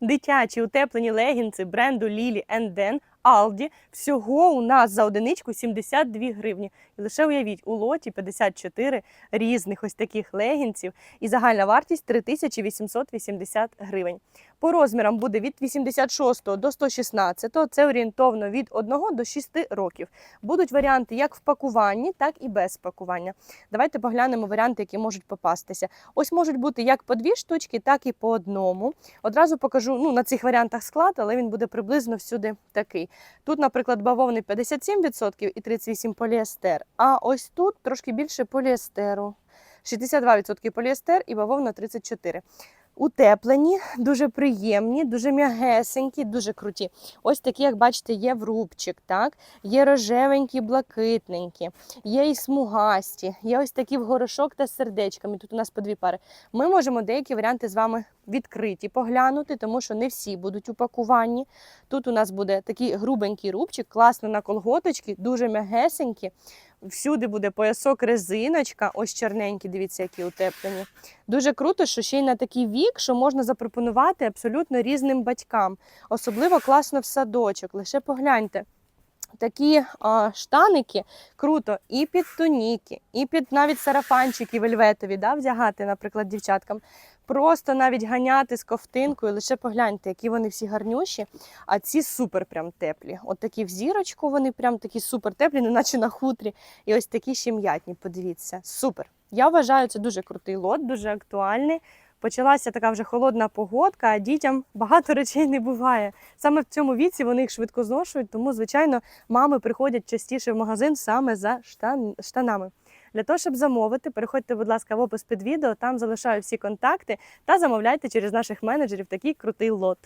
дитячі утеплені легінці бренду Lily Den Aldi. Всього у нас за одиничку 72 гривні. І лише уявіть, у лоті 54 різних ось таких легінців. І загальна вартість 3880 гривень. По розмірам буде від 86 до 116, це орієнтовно від 1 до 6 років. Будуть варіанти як в пакуванні, так і без пакування. Давайте поглянемо варіанти, які можуть попастися. Ось можуть бути як по дві штучки, так і по одному. Одразу покажу ну, на цих варіантах склад, але він буде приблизно всюди такий. Тут, наприклад, бавовни 57% і 38% поліестер, а ось тут трошки більше поліестеру. 62% поліестер і бавовна 34%. Утеплені, дуже приємні, дуже м'ягесенькі, дуже круті. Ось такі, як бачите, є в рубчик, так? Є рожевенькі, блакитненькі, є і смугасті, є ось такі в горошок та сердечками. Тут у нас по дві пари. Ми можемо деякі варіанти з вами відкриті поглянути, тому що не всі будуть у пакуванні. Тут у нас буде такий грубенький рубчик, класно на колготочки, дуже м'ягесенькі. Всюди буде поясок, резиночка, ось чорненькі, дивіться, які утеплені. Дуже круто, що ще й на такий вік, що можна запропонувати абсолютно різним батькам. Особливо класно в садочок. Лише погляньте. Такі а, штаники круто і під туніки, і під навіть сарафанчики вельветові, да, вдягати, наприклад, дівчаткам. Просто навіть ганяти з ковтинкою, лише погляньте, які вони всі гарнющі. А ці супер прям теплі. От такі в зірочку, вони прям такі супер теплі, неначе на хутрі. І ось такі ще м'ятні. Подивіться, супер. Я вважаю, це дуже крутий лот, дуже актуальний. Почалася така вже холодна погодка, а дітям багато речей не буває. Саме в цьому віці вони їх швидко зношують, тому, звичайно, мами приходять частіше в магазин саме за штан... штанами. Для того, щоб замовити, переходьте, будь ласка, в опис під відео, там залишаю всі контакти та замовляйте через наших менеджерів такий крутий лот.